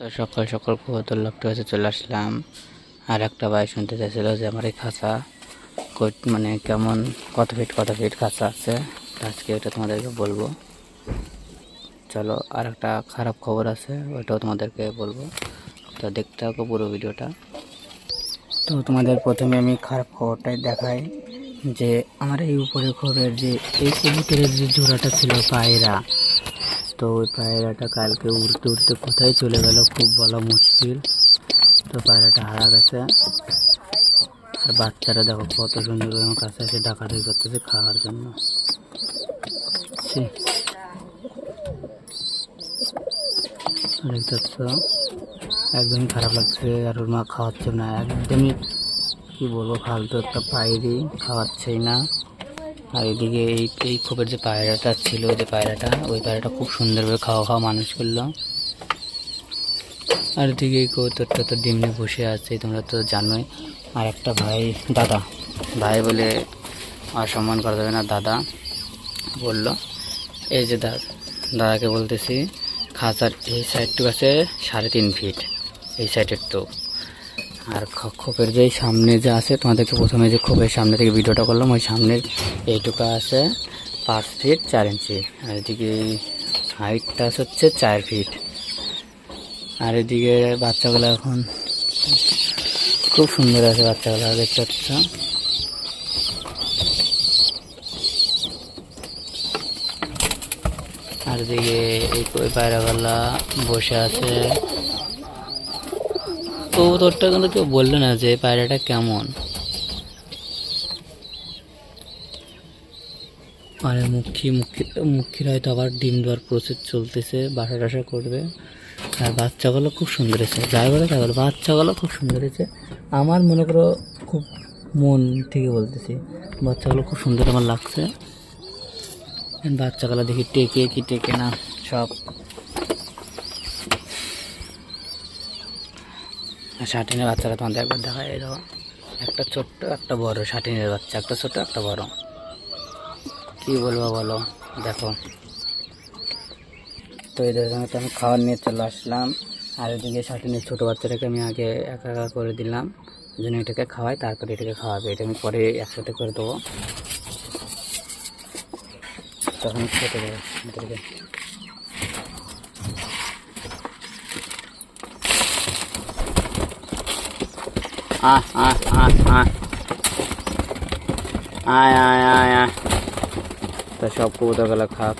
তো সকাল সকাল কবুতর লক্ষ্য হয়েছে চলে আসলাম। আর একটা ভাই শুনতে চাইছিল যে আমার এই খাঁচা মানে কেমন, কত ফিট কত ফিট খাঁচা আছে? আজকে ওটা তোমাদেরকে বলব। চলো আর একটা খারাপ খবর আছে ওটাও তোমাদেরকে বলব। তো দেখতে থাকো পুরো ভিডিওটা। তো তোমাদের প্রথমে আমি খারাপ খবরটাই দেখাই যে, আমার এই উপরে খবরের যে এই কবুতরের যে জোড়াটা ছিল পায়রা তো ওই পায়রাটা কালকে উড়তে উড়তে কোথায় চলে গেল খুব বলা মুশকিল। তো পায়রাটা হারা গেছে। আর বাচ্চারা দেখো কত সুন্দর আমার কাছে এসে ডাকাডাকি করতেছে খাওয়ার জন্য। দেখতে একদমই খারাপ লাগছে আর ওর মা খাওয়াচ্ছে না। একদমই, কি বলব, ফালতু একটা পায়রি, খাওয়াচ্ছেই না। আর এদিকে এই এই খোপের যে পায়রাটা ছিল, যে পায়রাটা, ওই পায়রাটা খুব সুন্দরভাবে খাওয়া খাওয়া মানুষ করল। আর এদিকে এই কৌতরটা তো ডিমনে বসে আছে, তোমরা তো জানোই। আর একটা ভাই, দাদা। ভাই বলে অসম্মান করা যাবে না, দাদা বলল। এই যে দাদাকে বলতেছি, খাঁচার এই সাইডটুকু আছে সাড়ে তিন ফিট এই সাইডের তো আর খোপের যে সামনে যে আছে, তোমাদেরকে প্রথমে যে খোপের সামনে থেকে ভিডিওটা করলাম, ওই সামনের এইটুকু আছে পাঁচ ফিট চার ইঞ্চি আর এদিকে হাইটটা হচ্ছে চার ফিট আর এদিকে বাচ্চাগুলো এখন খুব সুন্দর আছে বাচ্চাগুলো, দেখতে পাচ্ছ? আর এদিকে এই পায়রাগুলা বসে আছে। কবুতরটা কিন্তু কেউ বলল না যে পায়রাটা কেমন। আর মুখী মুখী, মুখীর হয়তো আবার ডিম দেওয়ার প্রসেস চলতেছে, বাসা টাসা করবে। আর বাচ্চাগুলো খুব সুন্দর হয়েছে। যাই বলে তাই বলে, বাচ্চাগুলো খুব সুন্দর হয়েছে। আমার মনে করো খুব মন থেকে বলতেছি, বাচ্চাগুলো খুব সুন্দর আমার লাগছে। বাচ্চাগুলো দেখি টেকে কি টেকে না, সব। শাটিনের বাচ্চারা তোমাদের একবার দেখায় এই দেখো। একটা ছোট্ট, একটা বড় শাটিনের বাচ্চা, একটা ছোট একটা বড়। কি বলব বলো, দেখো। তো এদের সঙ্গে তো আমি খাবার নিয়ে চলে আসলাম। আর এদিকে শাটিনের ছোটো বাচ্চাটাকে আমি আগে একা একা করে দিলাম। যেন এটাকে খাওয়াই তারপরে এটাকে খাওয়াবে। এটা আমি পরে একসাথে করে দেবো। তখন খেতে দেবো। आय आया आय आय तो सबको उधर रखा